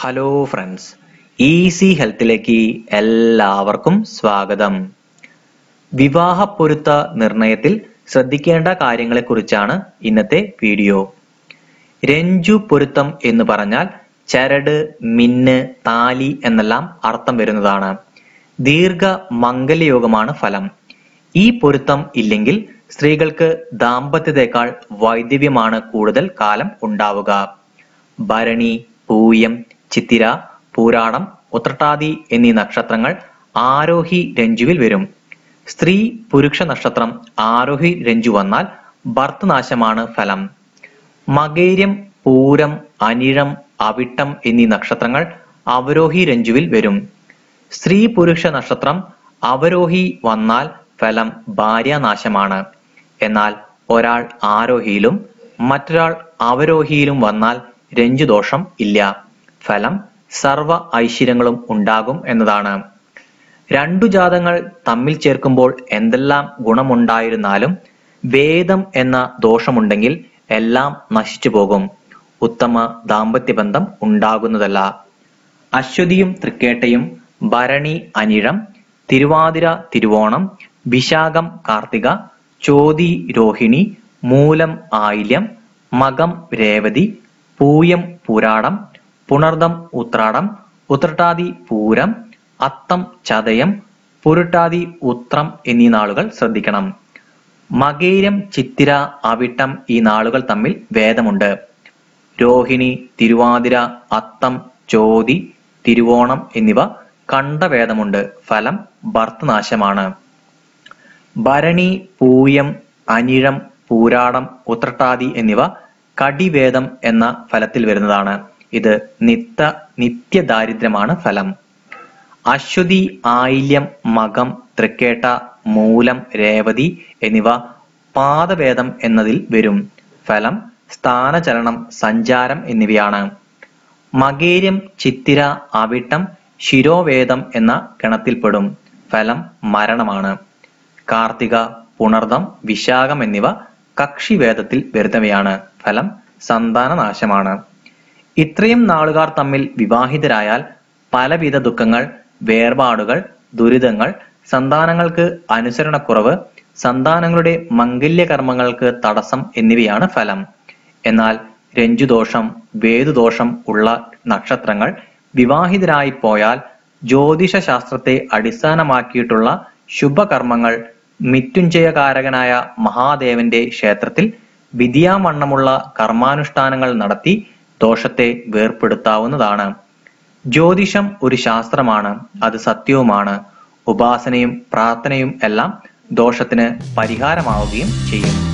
Hello friends easy ഹെൽത്തിലേക്ക് എല്ലാവർക്കും സ്വാഗതം. വിവാഹ പൊരുത്ത നിർണയത്തിൽ ശ്രദ്ധിക്കേണ്ട കാര്യങ്ങളെക്കുറിച്ചാണ് ഇന്നത്തെ വീഡിയോ. രഞ്ജു പൊരുത്തം എന്ന് പറഞ്ഞാൽ ചരട് മിന്ന് താലി എന്നെല്ലാം അർത്ഥം വരുന്നതാണ്. ദീർഘ മംഗല്യയോഗമാണ് ഫലം. ഈ പൊരുത്തം ഇല്ലെങ്കിൽ സ്ത്രീകൾക്ക് ദാമ്പത്യത്തെക്കാൾ വൈദവ്യമാണ് കൂടുതൽ കാലം ഉണ്ടാവുക. ഭരണി പൂയം ചിത്തിര പൂരാണം ഉത്രട്ടാതി എന്നീ നക്ഷത്രങ്ങൾ ആരോഹി രഞ്ജുവിൽ വരും. സ്ത്രീ പുരുഷ നക്ഷത്രം ആരോഹി രഞ്ജു വന്നാൽ ഭർത്തനാശമാണ് ഫലം. മകേര്യം പൂരം അനിഴം അവിട്ടം എന്നീ നക്ഷത്രങ്ങൾ അവരോഹി രഞ്ജുവിൽ വരും. സ്ത്രീ പുരുഷ നക്ഷത്രം അവരോഹി വന്നാൽ ഫലം ഭാര്യാനാശമാണ്. എന്നാൽ ഒരാൾ ആരോഹിയിലും മറ്റൊരാൾ അവരോഹിയിലും വന്നാൽ രഞ്ജുദോഷം ഇല്ല. ഫലം സർവ ഐശ്വര്യങ്ങളും ഉണ്ടാകും എന്നതാണ്. രണ്ടു ജാതങ്ങൾ തമ്മിൽ ചേർക്കുമ്പോൾ എന്തെല്ലാം ഗുണമുണ്ടായിരുന്നാലും വേദം എന്ന ദോഷമുണ്ടെങ്കിൽ എല്ലാം നശിച്ചു പോകും. ഉത്തമ ദാമ്പത്യ ബന്ധം ഉണ്ടാകുന്നതല്ല. അശ്വതിയും തൃക്കേട്ടയും ഭരണി അനിഴം തിരുവാതിര തിരുവോണം വിശാഖം കാർത്തിക ചോതി രോഹിണി മൂലം ആയില്യം മകം രേവതി പൂയം പൂരാടം പുണർദം ഉത്രാടം ഉത്രട്ടാതി പൂരം അത്തം ചതയം പുരുട്ടാതി ഉത്രം എന്നീ നാളുകൾ ശ്രദ്ധിക്കണം. മകേരം ചിത്തിര അവിട്ടം ഈ നാളുകൾ തമ്മിൽ വേദമുണ്ട്. രോഹിണി തിരുവാതിര അത്തം ചോതി തിരുവോണം എന്നിവ കണ്ട വേദമുണ്ട്. ഫലം ഭർത്തനാശമാണ്. ഭരണി പൂയം അനിഴം പൂരാടം ഉത്രട്ടാതി എന്നിവ കടിവേദം എന്ന ഫലത്തിൽ വരുന്നതാണ്. ഇത് നിത്യ നിത്യദാരിദ്ര്യമാണ് ഫലം. അശ്വതി ആയില്യം മകം തൃക്കേട്ട മൂലം രേവതി എന്നിവ പാദവേദം എന്നതിൽ വരും. ഫലം സ്ഥാനചലനം സഞ്ചാരം എന്നിവയാണ്. മകേര്യം ചിത്തിര അവിട്ടം ശിരോവേദം എന്ന ഗണത്തിൽപ്പെടും. ഫലം മരണമാണ്. കാർത്തിക പുണർദം വിശാഖം എന്നിവ കക്ഷിവേദത്തിൽ വരുന്നവയാണ്. ഫലം സന്താനനാശമാണ്. ഇത്രയും നാളുകാർ തമ്മിൽ വിവാഹിതരായാൽ പലവിധ ദുഃഖങ്ങൾ വേർപാടുകൾ ദുരിതങ്ങൾ സന്താനങ്ങൾക്ക് അനുസരണക്കുറവ് സന്താനങ്ങളുടെ മംഗല്യ കർമ്മങ്ങൾക്ക് തടസ്സം എന്നിവയാണ് ഫലം. എന്നാൽ രഞ്ജുദോഷം വേദുദോഷം ഉള്ള നക്ഷത്രങ്ങൾ വിവാഹിതരായി പോയാൽ ജ്യോതിഷ ശാസ്ത്രത്തെ അടിസ്ഥാനമാക്കിയിട്ടുള്ള ശുഭകർമ്മങ്ങൾ മിറ്റുഞ്ചയകാരകനായ മഹാദേവന്റെ ക്ഷേത്രത്തിൽ വിധിയാമണ്ണമുള്ള കർമാനുഷ്ഠാനങ്ങൾ നടത്തി ദോഷത്തെ വേർപെടുത്താവുന്നതാണ് ജ്യോതിഷം ഒരു ശാസ്ത്രമാണ് അത് സത്യവുമാണ്. ഉപാസനയും പ്രാർത്ഥനയും എല്ലാം ദോഷത്തിന് പരിഹാരമാവുകയും ചെയ്യും.